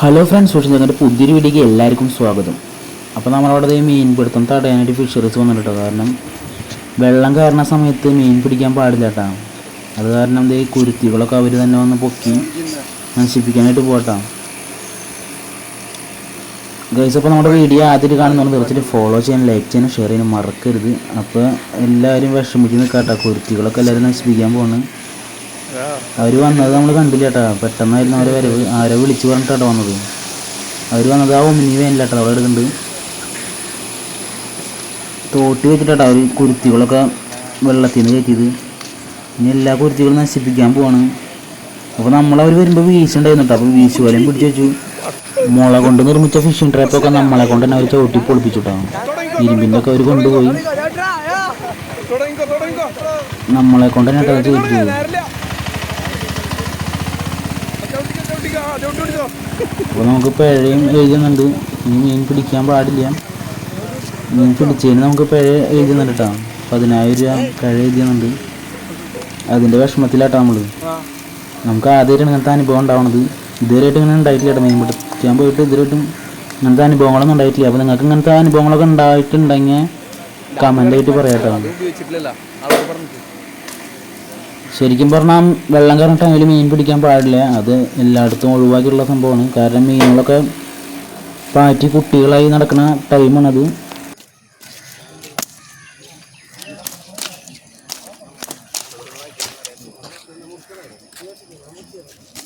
Hello friends social ഞങ്ങളുടെ പുതിയൊരു വീഡിയോക്ക് എല്ലാവർക്കും സ്വാഗതം. അപ്പോൾ നമ്മളവിടെ മീൻ പിടുത്തം തടയാനായിട്ട് ഫിഷറീസ് വന്നിട്ടോ കാരണം വെള്ളം കയറുന്ന സമയത്ത് മീൻ പിടിക്കാൻ പാടില്ല കേട്ടോ. അത് കാരണം ദേ കുരുത്തികളൊക്കെ അവർ തന്നെ വന്ന് പൊക്കി നശിപ്പിക്കാനായിട്ട് പോട്ടാ ഗൈസ് അപ്പോൾ നമ്മുടെ വീഡിയോ ആദ്യമായിട്ട് കാണുന്നവർ തീർച്ചയായിട്ടും ഫോളോ ചെയ്യാൻ ലൈക്ക് ചെയ്യാനും ഷെയർ ചെയ്യാനും മറക്കരുത്. അപ്പോൾ എല്ലാവരും വിഷമിച്ച് നിൽക്കാട്ടോ. കുരുത്തികളൊക്കെ എല്ലാവരും നശിപ്പിക്കാൻ പോകുന്നു അവർ വന്നത് നമ്മൾ കണ്ടില്ല ചേട്ടാ പെട്ടെന്നായിരുന്നു അവരെ വരവ്. ആരെ വിളിച്ചു പറഞ്ഞിട്ടാട്ടോ വന്നത്. അവർ വന്നത് ആ ഒമിനി വേനില്ലാട്ടോ അവിടെ എടുക്കുന്നുണ്ട് തോട്ടി വെച്ചിട്ടാട്ടോ അവർ കുരുത്തികളൊക്കെ വെള്ളത്തിൽ നിന്ന് കയറ്റിയത്. ഇനി എല്ലാ കുരുത്തികളും നശിപ്പിക്കാൻ പോവാണ്. അപ്പോൾ നമ്മളവർ വരുമ്പോൾ വീശുണ്ടായിരുന്നു കേട്ടോ അപ്പോൾ വീശു വലയും പിടിച്ചു വെച്ചു. മുള കൊണ്ട് നിർമ്മിച്ച ഫിഷിംഗ് ട്രാപ്പൊക്കെ നമ്മളെ കൊണ്ട് തന്നെ അവർ ചവിട്ടി പൊളിപ്പിച്ചുട്ടോ ഇരുമ്പിന്റെ ഒക്കെ അവർ കൊണ്ടുപോയി. നമ്മളെ കൊണ്ട് തന്നെ കേട്ടോ ചോദിച്ചത് നേരില്ല ചവിട്ടിക്കോ ചവിട്ടിക്കോ ആ ചവിട്ടി പിടിച്ചോ അപ്പോൾ നമുക്ക് പിഴയും എഴുതുന്നുണ്ട്. ഇനി മീൻ പിടിക്കാൻ പാടില്ല. മീൻ പിടിച്ചതിന് നമുക്ക് പിഴ എഴുതുന്നുണ്ട് കേട്ടോ പതിനായിരം രൂപ പിഴ എഴുതുന്നുണ്ട്. അതിന്റെ വിഷമത്തിലാട്ടോ നമ്മൾ നമുക്ക് ആദ്യമായിട്ടാണ് ഇങ്ങനത്തെ അനുഭവം ഉണ്ടാവണത്. ഇതുവരെയായിട്ട് ഇങ്ങനെ ഉണ്ടായിട്ടില്ല കേട്ടോ മീൻ പിടിക്കാൻ പോയിട്ട് ഇതുവരെയായിട്ടും ഇങ്ങനത്തെ അനുഭവങ്ങളൊന്നും ഉണ്ടായിട്ടില്ല. അപ്പോൾ നിങ്ങൾക്ക് ഇങ്ങനത്തെ അനുഭവങ്ങളൊക്കെ ഉണ്ടായിട്ടുണ്ടെങ്കിൽ കമന്റ് ആയിട്ട് പറയാട്ടോ. ശരിക്കും പറഞ്ഞാൽ വെള്ളം കയറുന്ന ടൈമിൽ മീൻ പിടിക്കാൻ പാടില്ല. അത് എല്ലായിടത്തും ഒഴിവാക്കിയുള്ള സംഭവമാണ്. കാരണം മീനുകളൊക്കെ പാറ്റി കുട്ടികളായി നടക്കുന്ന ടൈമാണത് Thank